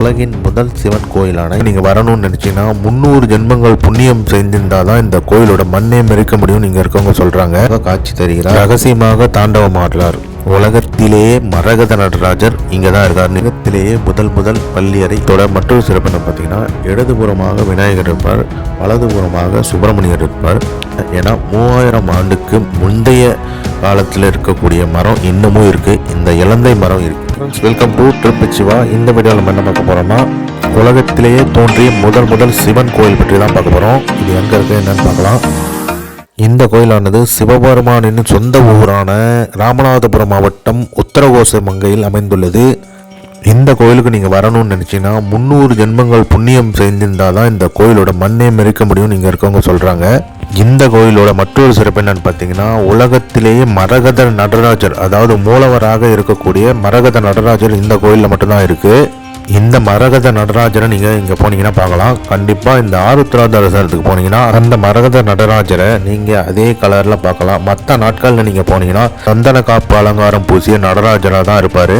உலகின் முதல் சிவன் கோயிலான நீங்கள் வரணும்னு நினச்சிங்கன்னா முந்நூறு ஜென்மங்கள் புண்ணியம் செஞ்சிருந்தால் தான் இந்த கோயிலோட மண்ணே மெரிக்க முடியும் நீங்கள் இருக்கவங்க சொல்கிறாங்க காட்சி தருகிறார். ரகசியமாக தாண்டவம் ஆடுறார். உலகத்திலேயே மரகத நடராஜர் இங்கே தான் இருக்கார். நிலத்திலேயே முதல் முதல் பள்ளியறை தொடர் மற்றொரு சிறப்பு என்ன பார்த்தீங்கன்னா இடதுபுறமாக விநாயகர் இருப்பார் வலதுபுறமாக சுப்பிரமணியர் இருப்பார். ஏன்னா மூவாயிரம் ஆண்டுக்கு முந்தைய காலத்தில் இருக்கக்கூடிய மரம் இன்னமும் இருக்குது இந்த இலந்தை மரம் இருக்குது வெல்கம் டு ட்ரிப் சிவா இந்த வீடியோவில் நம்ம என்ன பார்க்க போகிறோம்னா உலகத்திலேயே தோன்றிய முதல் முதல் சிவன் கோயில் பற்றி தான் பார்க்க போகிறோம் இது எங்கே இருக்குது என்னன்னு பார்க்கலாம். இந்த கோயிலானது சிவபெருமானின் சொந்த ஊரான ராமநாதபுரம் மாவட்டம் உத்தரகோச மங்கையில் அமைந்துள்ளது. இந்த கோயிலுக்கு நீங்கள் வரணும்னு நினச்சிங்கன்னா முந்நூறு ஜென்மங்கள் புண்ணியம் செய்திருந்தால் தான் இந்த கோயிலோட மண்ணே மெரிக்க முடியும் நீங்கள் இருக்கவங்க சொல்கிறாங்க இந்த கோயிலோட மற்றொரு சிறப்பு என்னன்னு பார்த்தீங்கன்னா உலகத்திலேயே மரகத நடராஜர் அதாவது மூலவராக இருக்கக்கூடிய மரகத நடராஜர் இந்த கோயிலில் மட்டும்தான் இருக்குது இந்த மரகத நடராஜரை நீங்கள் இங்கே போனீங்கன்னா பார்க்கலாம். கண்டிப்பாக இந்த ஆருத்ரா தரிசனத்துக்கு போனீங்கன்னா அந்த மரகத நடராஜரை நீங்கள் அதே கலரில் பார்க்கலாம். மற்ற நாட்களில் நீங்கள் போனீங்கன்னா சந்தன காப்பு அலங்காரம் பூசிய நடராஜராக தான் இருப்பார்.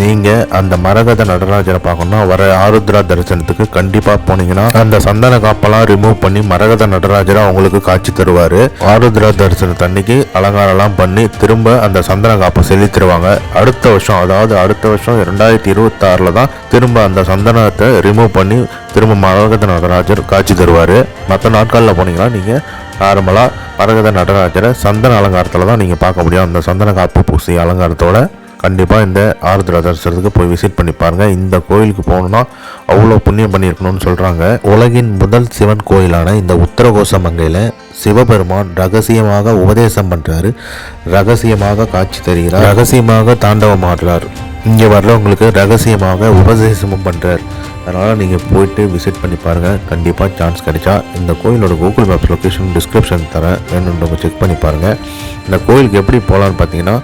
நீங்கள் அந்த மரகத நடராஜரை பார்க்கணும்னா வர ஆருத்ரா தரிசனத்துக்கு கண்டிப்பாக போனீங்கன்னா அந்த சந்தன காப்பெல்லாம் ரிமூவ் பண்ணி மரகத நடராஜரை அவங்களுக்கு காட்சி தருவார். ஆருத்ரா தரிசனத்தன்னைக்கு அலங்காரம்லாம் பண்ணி திரும்ப அந்த சந்தன காப்பை செலுத்திடுவாங்க அடுத்த வருஷம் அதாவது அடுத்த வருஷம் ரெண்டாயிரத்தி இருபத்தாறில் தான் திரும்ப அந்த சந்தனத்தை ரிமூவ் பண்ணி திரும்ப மரகத நடராஜர் காட்சி தருவார். மற்ற நாட்களில் போனீங்கன்னா நீங்கள் நார்மலாக மரகத நடராஜரை சந்தன அலங்காரத்தில் தான் நீங்கள் பார்க்க முடியும். அந்த சந்தன காப்பு பூசி அலங்காரத்தோட. கண்டிப்பாக இந்த ஆருத்ரா தரிசனத்துக்கு போய் விசிட் பண்ணி பாருங்கள் இந்த கோயிலுக்கு போகணுன்னா அவ்வளோ புண்ணியம் பண்ணியிருக்கணும்னு சொல்கிறாங்க உலகின் முதல் சிவன் கோயிலான இந்த உத்தரகோச மங்கையில் சிவபெருமான் ரகசியமாக உபதேசம் பண்ணுறாரு ரகசியமாக காட்சி தருகிறார். ரகசியமாக தாண்டவம் ஆடுறார் இங்கே வரவங்களுக்கு ரகசியமாக உபதேசமும் பண்ணுறார் அதனால் நீங்கள் போயிட்டு விசிட் பண்ணி பாருங்கள் கண்டிப்பாக சான்ஸ் கிடைச்சா இந்த கோயிலோட கூகுள் மேப் லொக்கேஷன் டிஸ்கிரிப்ஷன் தரேன் வேணுன்றவங்க செக் பண்ணி பாருங்கள் இந்த கோயிலுக்கு எப்படி போகலான்னு பார்த்தீங்கன்னா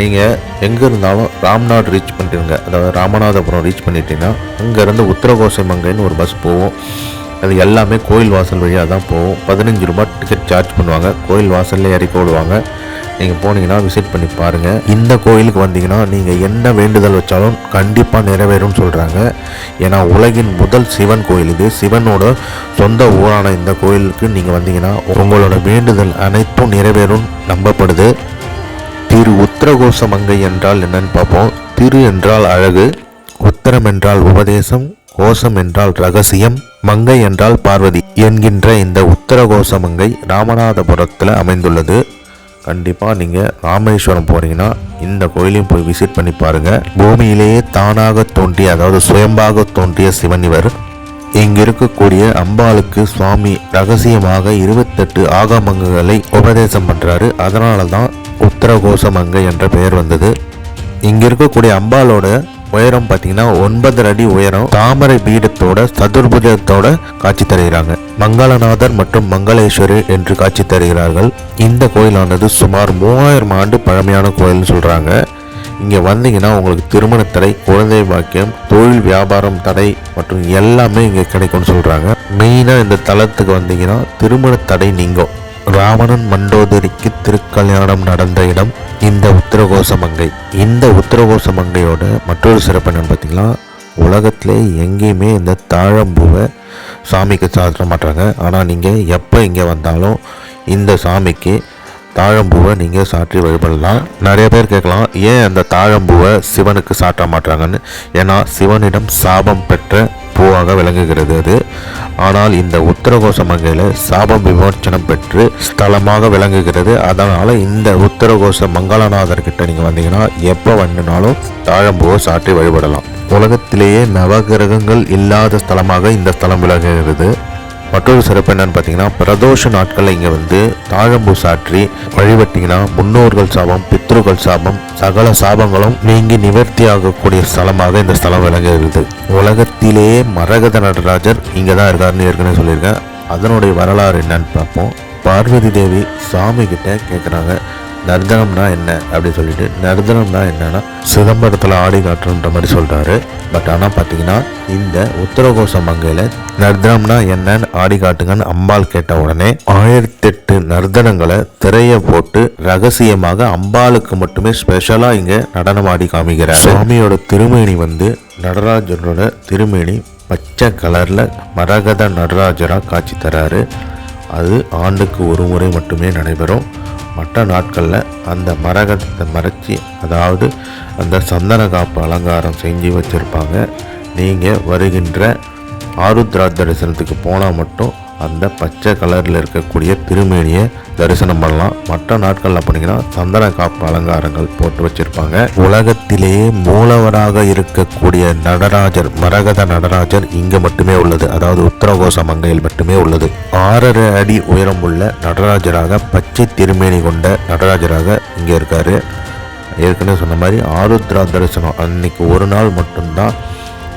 நீங்கள் எங்கே இருந்தாலும் ராம்நாட் ரீச் பண்ணிட்டுருங்க அதாவது ராமநாதபுரம் ரீச் பண்ணிட்டீங்கன்னா அங்கேருந்து உத்தரகோசமங்கைன்னு ஒரு பஸ் போகும். அது எல்லாமே கோயில் வாசல் வழியாக தான் போகும். பதினஞ்சு ரூபாய் டிக்கெட் சார்ஜ் பண்ணுவாங்க. கோயில் வாசல்ல இறக்கி விடுவாங்க நீங்கள் போனீங்கன்னா விசிட் பண்ணி பாருங்கள் இந்த கோயிலுக்கு வந்தீங்கன்னா நீங்கள் என்ன வேண்டுதல் வச்சாலும் கண்டிப்பாக நிறைவேறும்னு சொல்கிறாங்க ஏன்னா உலகின் முதல் சிவன் கோயில் இது. சிவனோட சொந்த ஊரான இந்த கோயிலுக்கு நீங்கள் வந்தீங்கன்னா உங்களோட வேண்டுதல் அனைத்தும் நிறைவேறும் நம்பப்படுது. திரு உத்தரகோச மங்கை என்றால் என்னன்னு பார்ப்போம். திரு என்றால் அழகு உத்தரம் என்றால் உபதேசம் கோஷம் என்றால் ரகசியம் மங்கை என்றால் பார்வதி என்கின்ற இந்த உத்தரகோச மங்கை ராமநாதபுரத்தில் அமைந்துள்ளது. கண்டிப்பாக நீங்கள் ராமேஸ்வரம் போகிறீங்கன்னா இந்த கோயிலையும் போய் விசிட் பண்ணி பாருங்கள் பூமியிலேயே தானாக தோன்றிய அதாவது சுயம்பாக தோன்றிய சிவன் இவர். இங்கு இருக்கக்கூடிய அம்பாளுக்கு சுவாமி ரகசியமாக இருபத்தெட்டு ஆகமங்களை உபதேசம் பண்ணுறாரு அதனால தான் உத்தரகோசமங்கை என்ற பெயர் வந்தது. இங்கே இருக்கக்கூடிய அம்பாலோட உயரம் பார்த்தீங்கன்னா ஒன்பது அடி உயரம். தாமரை பீடத்தோட சதுர்புஜத்தோட காட்சி தருகிறாங்க. மங்களநாதர் மற்றும் மங்களேஸ்வரி என்று காட்சி தருகிறார்கள். இந்த கோயிலானது சுமார் மூவாயிரம் ஆண்டு பழமையான கோயில்னு சொல்கிறாங்க இங்கே வந்தீங்கன்னா உங்களுக்கு திருமண தடை குழந்தை பாக்கியம் தொழில் வியாபாரம் தடை மற்றும் எல்லாமே இங்கே கிடைக்கும்னு சொல்கிறாங்க மெயினாக இந்த தலத்துக்கு வந்தீங்கன்னா திருமண தடை நீங்கும். ராவணன் மண்டோதரிக்கு திருக்கல்யாணம் நடந்த இடம் இந்த உத்தரகோச மங்கை. இந்த உத்தரகோச மங்கையோட மற்றொரு சிறப்பு என்னன்னு பார்த்தீங்கன்னா உலகத்திலே எங்கேயுமே இந்த தாழம்பூவை சாமிக்கு சாத்திர மாட்டாங்க ஆனால் நீங்கள் எப்போ இங்கே வந்தாலும் இந்த சாமிக்கு தாழம்பூவை நீங்கள் சாற்றி வழிபடலாம். நிறைய பேர் கேட்கலாம் ஏன் அந்த தாழம்பூவை சிவனுக்கு சாட்ட மாட்டாங்கன்னு ஏன்னா சிவனிடம் சாபம் பெற்ற பூவாக விளங்குகிறது அது. ஆனால் இந்த உத்தரகோச மங்கையில் சாபம் விமோச்சனம் பெற்று ஸ்தலமாக விளங்குகிறது. அதனால் இந்த உத்தரகோச மங்களநாதர் கிட்ட நீங்கள் வந்தீங்கன்னா எப்போ வேணுனாலும் தாழம்பூவை சாற்றி வழிபடலாம். உலகத்திலேயே நவகிரகங்கள் இல்லாத ஸ்தலமாக இந்த ஸ்தலம் விளங்குகிறது. மற்றொரு சிறப்பு என்னன்னு பார்த்தீங்கன்னா பிரதோஷ நாட்களில் இங்கே வந்து தாழம்பூ சாற்றி வழிபட்டிங்கன்னா முன்னோர்கள் சாபம் பித்ருக்கள் சாபம் சகல சாபங்களும் நீங்கி நிவர்த்தி ஆகக்கூடிய ஸ்தலமாக இந்த ஸ்தலம் விளங்குகிறது. உலகத்திலேயே மரகத நடராஜர் இங்கே தான் இருக்காருன்னு ஏற்கனவே சொல்லியிருக்கேன். அதனுடைய வரலாறு என்னன்னு பார்ப்போம். பார்வதி தேவி சாமி கிட்ட கேட்குறாங்க நர்தனம்னா என்ன அப்படின்னு சொல்லிட்டு நர்தனம்னா என்னன்னா சிதம்பரத்தில் ஆடி காட்டுன்ற மாதிரி சொல்கிறாரு பட் ஆனால் பார்த்தீங்கன்னா இந்த உத்தரகோச மங்கையில் நர்தனம்னா என்னன்னு ஆடி காட்டுங்கன்னு அம்பாள் கேட்ட உடனே ஆயிரத்தி எட்டு நர்தனங்களை திரைய போட்டு ரகசியமாக அம்பாளுக்கு மட்டுமே ஸ்பெஷலாக இங்கே நடனம் ஆடி காமிக்கிறார். சுவாமியோட திருமேனி வந்து நடராஜனோட திருமேனி பச்சை கலரில் மரகத நடராஜராக காட்சி தராரு. அது ஆண்டுக்கு ஒரு முறை மட்டுமே நடைபெறும். மற்ற நாட்களில் அந்த மரகத்தை மறைச்சி அதாவது அந்த சந்தன காப்பு அலங்காரம் செஞ்சு வச்சுருப்பாங்க. நீங்கள் வருகின்ற ஆருத்ரா தரிசனத்துக்கு போனால் மட்டும் அந்த பச்சை கலரில் இருக்கக்கூடிய திருமேனியை தரிசனம் பண்ணலாம். மற்ற நாட்களில் அப்படிங்கன்னா சந்தன காப்பு அலங்காரங்கள் போட்டு வச்சிருப்பாங்க. உலகத்திலேயே மூலவராக இருக்கக்கூடிய நடராஜர் மரகத நடராஜர் இங்கே மட்டுமே உள்ளது. அதாவது உத்தரகோச மங்கையில் மட்டுமே உள்ளது. ஆறரை அடி உயரம் உள்ள நடராஜராக பச்சை திருமேனி கொண்ட நடராஜராக இங்கே இருக்காரு. ஏற்கனவே சொன்ன மாதிரி ஆருத்ரா தரிசனம். அன்னைக்கு ஒரு நாள் மட்டும்தான்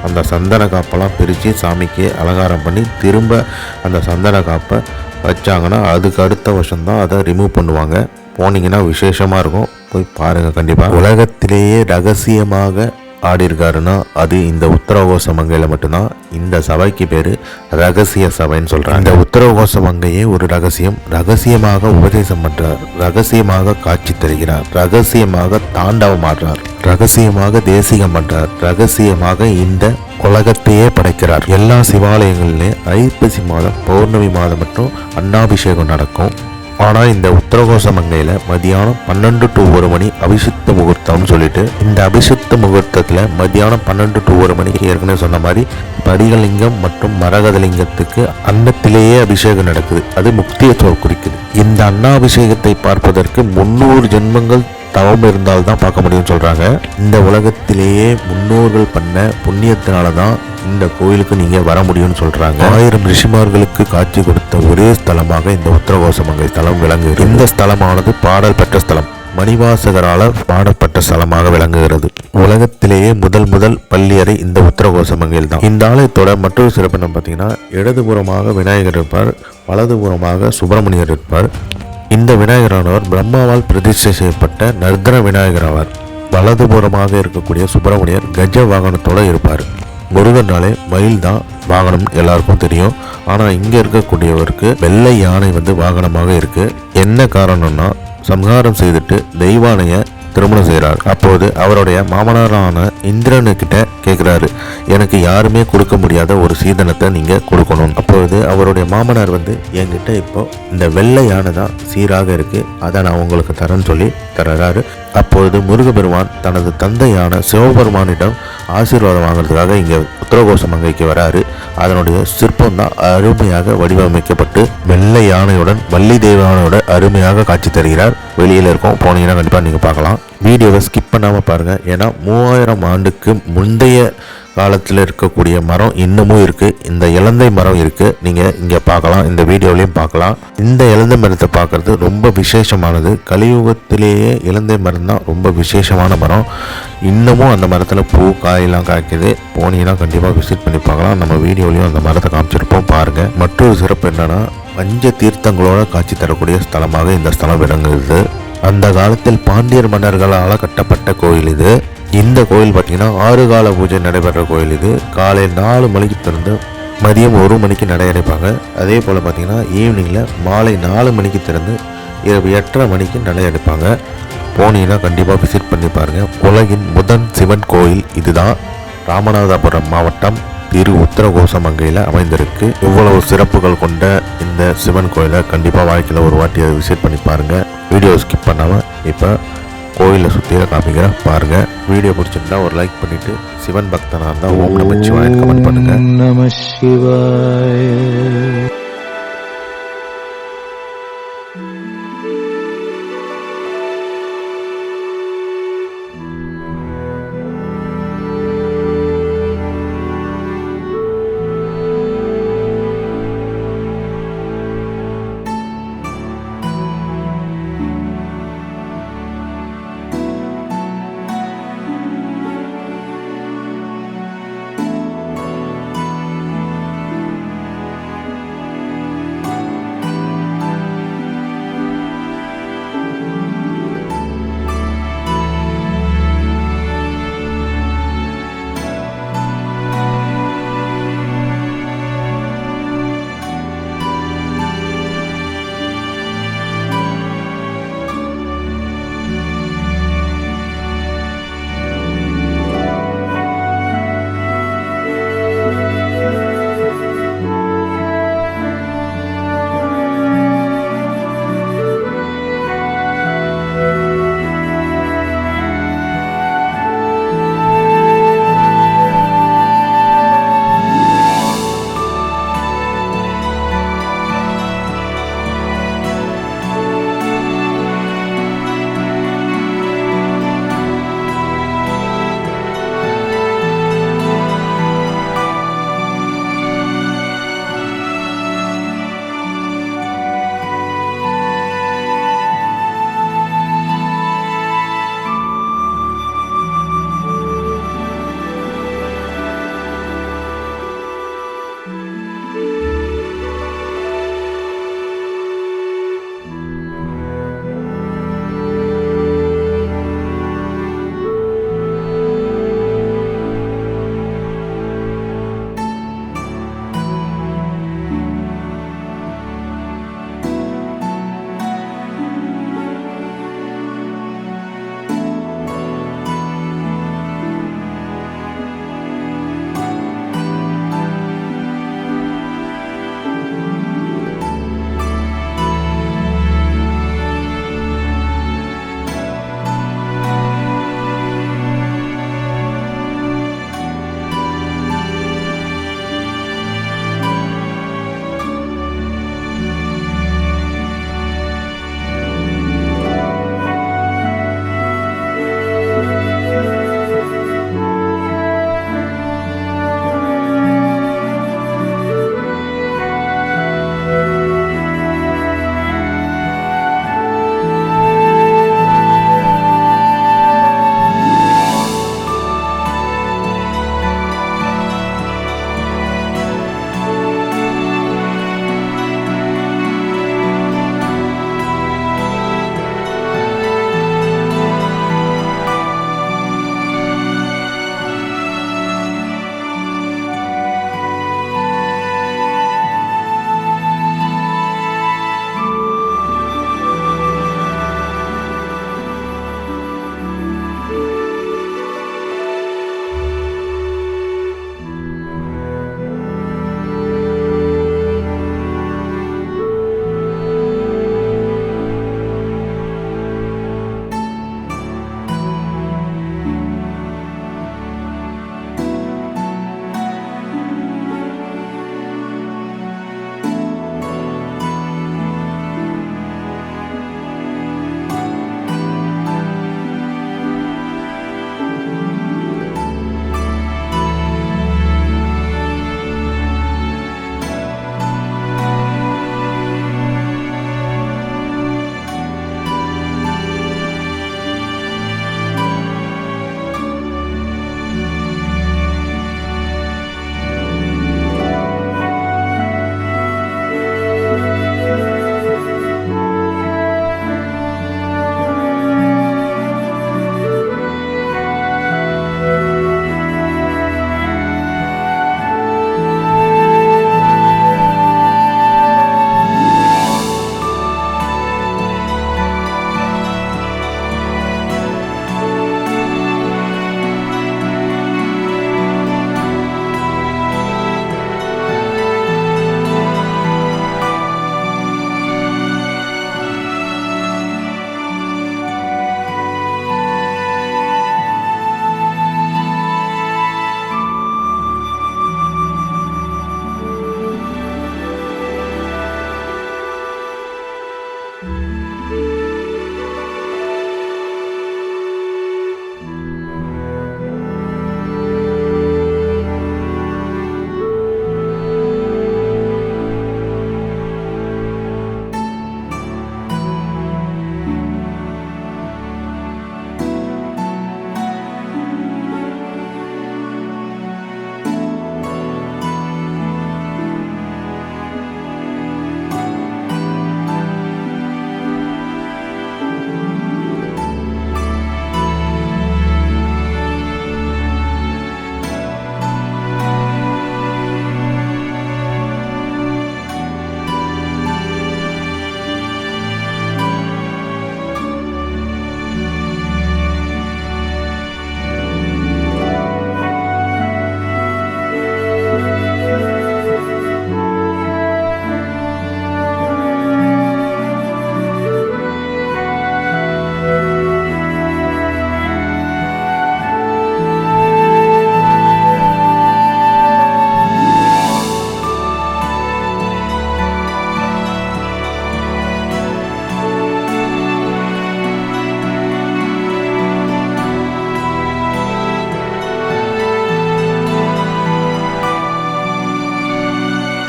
அந்த சந்தன காப்பெல்லாம் பிரித்து சாமிக்கு அலங்காரம் பண்ணி திரும்ப அந்த சந்தன காப்பை வச்சாங்கன்னா அதுக்கு அடுத்த வருஷம்தான் அதை ரிமூவ் பண்ணுவாங்க. போனீங்கன்னா விசேஷமாக இருக்கும். போய் பாருங்கள் கண்டிப்பாக உலகத்திலேயே ரகசியமாக ஆடிருக்காருன்னா அது இந்த உத்தரகோச மங்கையில் மட்டும்தான். இந்த சபைக்கு பேர் ரகசிய சபைன்னு சொல்கிறாங்க இந்த உத்தரகோச மங்கையே ஒரு ரகசியம். ரகசியமாக உபதேசம் பண்ணுறார் ரகசியமாக காட்சி தருகிறார். ரகசியமாக தாண்டவம் ஆடுறார். ரகசியமாக தேசிகம் பண்ணுறார் ரகசியமாக இந்த உலகத்தையே படைக்கிறார். எல்லா சிவாலயங்கள்லேயும் ஐப்பசி மாதம் பௌர்ணமி மாதம் மட்டும் அன்னாபிஷேகம் நடக்கும். ஆனால் இந்த உத்தரகோச மங்கையில் மதியானம் பன்னெண்டு டு ஒரு மணி அபிஷித்த முகூர்த்தம்னு சொல்லிட்டு இந்த அபிஷித்த முகூர்த்தத்தில் மதியானம் பன்னெண்டு டு ஒரு மணிக்கு ஏற்கனவே சொன்ன மாதிரி படிகலிங்கம் மற்றும் மரகதலிங்கத்துக்கு அன்னத்திலேயே அபிஷேகம் நடக்குது. அது முக்தியை குறிக்குது. இந்த அன்னாபிஷேகத்தை பார்ப்பதற்கு முன்னூறு ஜென்மங்கள் தவம் இருந்தால் தான் பார்க்க முடியும்னு சொல்கிறாங்க இந்த உலகத்திலேயே முன்னோர்கள் பண்ண புண்ணியத்தினால தான் இந்த கோயிலுக்கு நீங்கள் வர முடியும்னு சொல்கிறாங்க ஆயிரம் ரிஷிமார்களுக்கு காட்சி கொடுத்த ஒரே ஸ்தலமாக இந்த உத்தரகோசமங்கை ஸ்தலம் விளங்குகிறது. இந்த ஸ்தலமானது பாடல் பெற்ற ஸ்தலம். மணிவாசகரால் பாடப்பட்ட ஸ்தலமாக விளங்குகிறது. உலகத்திலேயே முதல் முதல் பள்ளியறை இந்த உத்தரகோசமங்கையில் தான். இந்த ஆலயத்தோட மற்றொரு சிறப்பு என்ன பார்த்தீங்கன்னா இடதுபுறமாக விநாயகர் இருப்பார் வலதுபுறமாக சுப்பிரமணியர் இருப்பார். இந்த விநாயகரானவர் பிரம்மாவால் பிரதிஷ்டை செய்யப்பட்ட நர்தன விநாயகர் ஆவார். வலதுபுறமாக இருக்கக்கூடிய சுப்பிரமணியர் கஜ வாகனத்தோடு இருப்பார். முருகனாலே மயில் தான் வாகனம் எல்லாருக்கும் தெரியும். ஆனால் இங்கே இருக்கக்கூடியவருக்கு வெள்ளை யானை வந்து வாகனமாக இருக்குது என்ன காரணம்னா சம்ஹாரம் செய்துட்டு தெய்வானைய திருமணம் செய்கிறார். அப்போது அவருடைய மாமனாரான இந்திரனுக்கிட்ட கேட்குறாரு எனக்கு யாருமே கொடுக்க முடியாத ஒரு சீதனத்தை நீங்கள் கொடுக்கணும். அப்பொழுது அவருடைய மாமனார் வந்து என்கிட்ட இப்போ இந்த வெள்ளை யானை தான் சீராக இருக்குது அதை நான் உங்களுக்கு தரேன்னு சொல்லி தர்றாரு. அப்பொழுது முருகபெருமான் தனது தந்தையான சிவபெருமானிடம் ஆசீர்வாதம் வாங்குறதுக்காக இங்கே உத்தரகோஷம் மங்கைக்கு வராரு. அதனுடைய சிற்பம் தான் அருமையாக வடிவமைக்கப்பட்டு வெள்ளை யானையுடன் வள்ளி தேவானையோட அருமையாக காட்சி தருகிறார். வெளியில் இருக்கும். போனீங்கன்னா கண்டிப்பாக நீங்கள் பார்க்கலாம். வீடியோவை ஸ்கிப் பண்ணாமல் பாருங்கள் ஏன்னா மூவாயிரம் ஆண்டுக்கு முந்தைய காலத்தில் இருக்கக்கூடிய மரம் இன்னமும் இருக்குது இந்த இலந்தை மரம் இருக்குது நீங்கள் இங்கே பார்க்கலாம். இந்த வீடியோலையும் பார்க்கலாம். இந்த இலந்தை மரத்தை பார்க்குறது ரொம்ப விசேஷமானது. கலியுகத்திலேயே இலந்தை மரம் தான் ரொம்ப விசேஷமான மரம். இன்னமும் அந்த மரத்தில் பூ காயெல்லாம் காய்க்குது. போனீங்கன்னா கண்டிப்பாக விசிட் பண்ணி பார்க்கலாம். நம்ம வீடியோலையும் அந்த மரத்தை காமிச்சிருப்போம். பாருங்கள் மற்றொரு சிறப்பு என்னென்னா பஞ்ச தீர்த்தங்களோட காட்சி தரக்கூடிய ஸ்தலமாக இந்த ஸ்தலம் விளங்குது. அந்த காலத்தில் பாண்டியர் மன்னர்களால் கட்டப்பட்ட கோயில் இது. இந்த கோயில் பார்த்தீங்கன்னா ஆறு கால பூஜை நடைபெற கோயில் இது. காலை நாலு மணிக்கு திறந்து மதியம் ஒரு மணிக்கு நடை அடைப்பாங்க. அதே போல் பார்த்தீங்கன்னா ஈவினிங்கில் மாலை நாலு மணிக்கு திறந்து இரவு எட்டரை மணிக்கு நடை அடைப்பாங்க. போனீங்கன்னா கண்டிப்பாக விசிட் பண்ணி பாருங்கள் உலகின் முதன் சிவன் கோயில் இதுதான். ராமநாதபுரம் மாவட்டம் திரு உத்தரகோசமங்கையில் அமைந்திருக்கு. இவ்வளவு சிறப்புகள் கொண்ட இந்த சிவன் கோயிலை கண்டிப்பாக வாழ்க்கையில் ஒரு வாட்டி விசிட் பண்ணி பாருங்கள் வீடியோ ஸ்கிப் பண்ணாமல் இப்போ கோயிலை சுற்றில காமிக்கிறேன் பாருங்கள் வீடியோ பிடிச்சிருந்தா ஒரு லைக் பண்ணிவிட்டு சிவன் பக்தனாக இருந்தால் ஓம் நம சிவாயன் கமெண்ட் பண்ணுங்கள் நம சிவாய.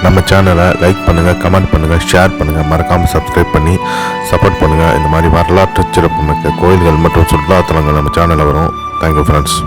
நம்ம சேனலை லைக் பண்ணுங்கள் கமெண்ட் பண்ணுங்கள் ஷேர் பண்ணுங்கள் மறக்காமல் சப்ஸ்கிரைப் பண்ணி சப்போர்ட் பண்ணுங்கள் இந்த மாதிரி வரலாற்று சிறப்புமிக்க கோயில்கள் மற்றும் சுற்றுலாத்தலங்கள் நம்ம சேனலில் வரும். Thank you friends